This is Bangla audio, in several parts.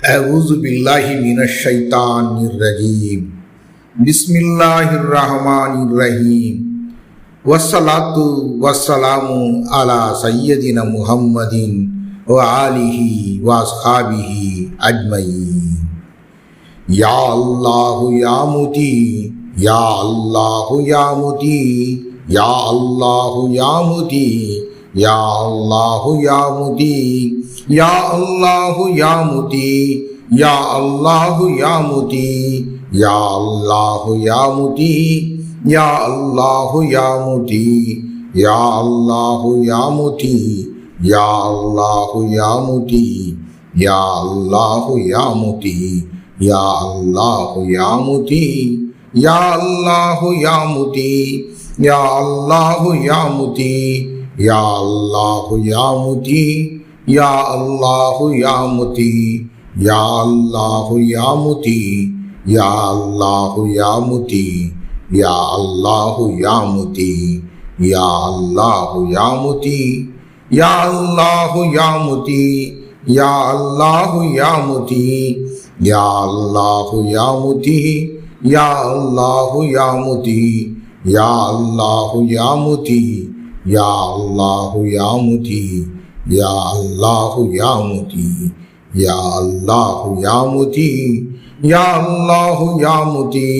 أعوذ بالله من الشيطان الرجيم. بسم الله الرحمن الرحيم. والصلاة والسلام على سيدنا محمد وآله وأصحابه أجمعين. يا الله يا متي يا الله يا متي يا الله يا متي يا الله يا متي ইয়া আল্লাহ ইয়া মুতি ইয়া আল্লাহ ইয়া মুতি ইয়া আল্লাহ ইয়া মুতি ইয়া আল্লাহ ইয়া মুতি ইয়া আল্লাহ ইয়া মুতি ইয়া আল্লাহ ইয়া মুতি ইয়া আল্লাহ ইয়া মুতি ইয়া আল্লাহ ইয়া মুতি ইয়া আল্লাহ ইয়া মুতি ইয়া আল্লাহ ইয়া মুতি ইয়া আল্লাহ ইয়া মুতি ইয়া আল্লাহ ইয়ামতি ইয়া আল্লাহ ইয়ামতি ইয়া আল্লাহ ইয়ামতি ইয়া আল্লাহ ইয়ামতি ইয়া আল্লাহ ইয়ামতি ইয়া আল্লাহ ইয়ামতি ইয়া আল্লাহ ইয়ামতি ইয়া আল্লাহ ইয়ামতি ইয়া আল্লাহ ইয়ামতি ইয়া আল্লাহ ইয়ামতি ইয়া আল্লাহ ইয়ামতি ইয়া আল্লাহ ইয়ামতি ইয়া আল্লাহ ইয়ামতি ইয়া আল্লাহ ইয়ামতি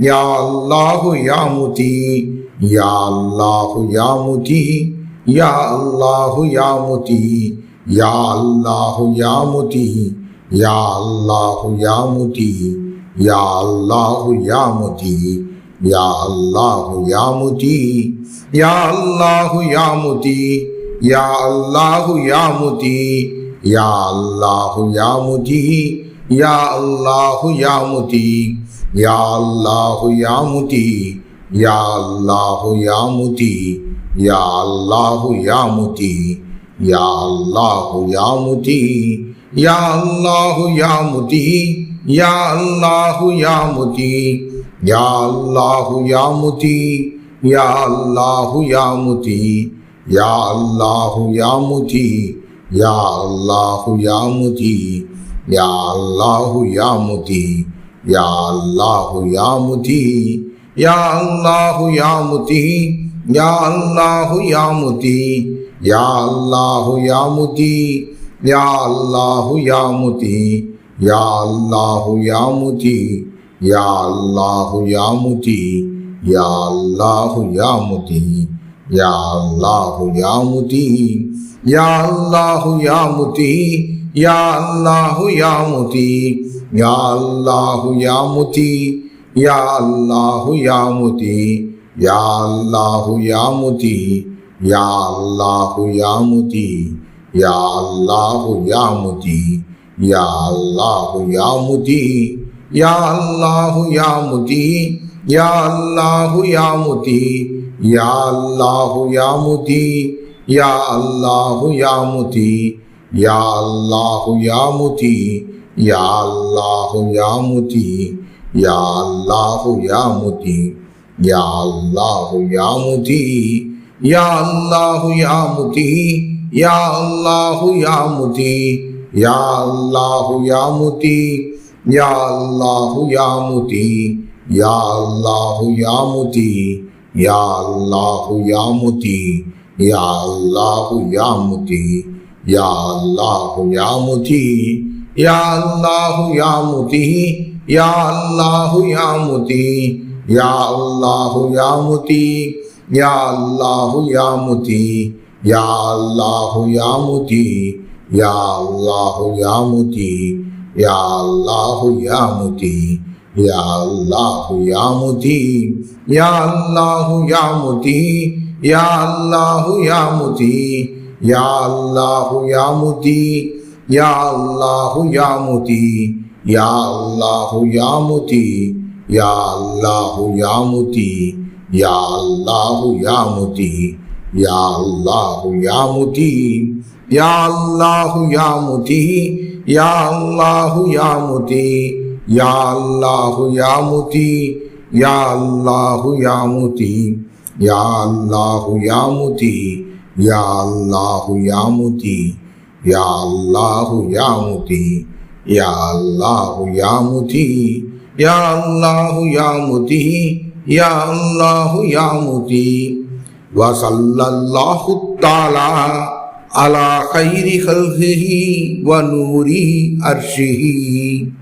ইয়া আল্লাহ ইয়ামতি ইয়া আল্লাহ ইয়ামতি ইয়া আল্লাহ ইয়ামতি ইয়া আল্লাহ ইয়ামতি ইয়া আল্লাহ ইয়ামতি ইয়া আল্লাহ ইয়ামতি ইয়া আল্লাহ ইয়ামতি ইয়া আল্লাহ ইয়ামতি ইয়া আল্লাহ ইয়া মুতি ইয়া আল্লাহ ইয়া মুতি ইয়া আল্লাহ ইয়া মুতি ইয়া আল্লাহ ইয়া মুতি ইয়া আল্লাহ ইয়া মুতি ইয়া আল্লাহ ইয়া মুতি ইয়া আল্লাহ ইয়া মুতি ইয়া আল্লাহ ইয়া মুতি ইয়া আল্লাহ ইয়া মুতি ইয়া আল্লাহ ইয়া মুতি ইয়া আল্লাহ ইয়া মুতি ইয়া আল্লাহ ইয়া মুজি ইয়া আল্লাহ ইয়া মুজি ইয়া আল্লাহ ইয়া মুজি ইয়া আল্লাহ ইয়া মুজি ইয়া আল্লাহ ইয়া মুজি ইয়া আল্লাহ ইয়া মুজি ইয়া আল্লাহ ইয়া মুজি ইয়া আল্লাহ ইয়া মুজি ইয়া আল্লাহ ইয়া মুজি ইয়া আল্লাহ ইয়া মুজি ইয়া আল্লাহ ইয়া মুজি ইয়া আল্লাহ ইয়া মুতি ইয়া আল্লাহ ইয়া মুতি ইয়া আল্লাহ ইয়া মুতি ইয়া আল্লাহ ইয়া মুতি ইয়া আল্লাহ ইয়া ইয়া আল্লাহ ইয়া ইয়া আল্লাহ ইয়া ইয়া আল্লাহ ইয়া ইয়া আল্লাহ ইয়া ইয়া আল্লাহ ইয়া ইয়া আল্লাহ ইয়া ইয়া আল্লাহ ইয়ামুতি ইয়া আল্লাহ ইয়ামুতি ইয়া আল্লাহ ইয়ামুতি ইয়া আল্লাহ ইয়ামুতি ইয়া আল্লাহ ইয়ামুতি ইয়া আল্লাহ ইয়ামুতি ইয়া আল্লাহ ইয়ামুতি ইয়া আল্লাহ ইয়ামুতি ইয়া আল্লাহ ইয়ামুতি ইয়া আল্লাহ ইয়ামুতি ইয়া আল্লাহ ইয়ামুতি ইয়া আল্লাহ ইয়ামতি ইয়া আল্লাহ ইয়ামতি ইয়া আল্লাহ ইয়ামতি ইয়া আল্লাহ ইয়ামতি ইয়া আল্লাহ ইয়ামতি ইয়া আল্লাহ ইয়ামতি ইয়া আল্লাহ ইয়ামতি ইয়া আল্লাহ ইয়ামতি ইয়া আল্লাহ ইয়ামতি ইয়া আল্লাহ ইয়ামতি ইয়া আল্লাহ ইয়ামতি ইয়া আল্লাহু ইয়া মুতি ইয়া আল্লাহু ইয়া মুতি ইয়া আল্লাহু ইয়া মুতি ইয়া আল্লাহু ইয়া মুতি ইয়া আল্লাহু ইয়া মুতি ইয়া আল্লাহু ইয়া মুতি ইয়া আল্লাহু ইয়া ইয়া আল্লাহু ইয়া ইয়া আল্লাহু ইয়া ইয়া আল্লাহু ইয়া ইয়া আল্লাহু ইয়া ইয়া আল্লাহু ইয়া মুতি ইয়া আল্লাহু ইয়া মুতি ইয়া আল্লাহু ইয়া মুতি ইয়া আল্লাহু ইয়া ইয়া আল্লাহু ইয়া ইয়া আল্লাহু ইয়া ইয়া আল্লাহু ইয়া ওয়া সাল্লাল্লাহু তাআলা আলা খাইরি খালকিহি ওয়া নূরি আরশিহি।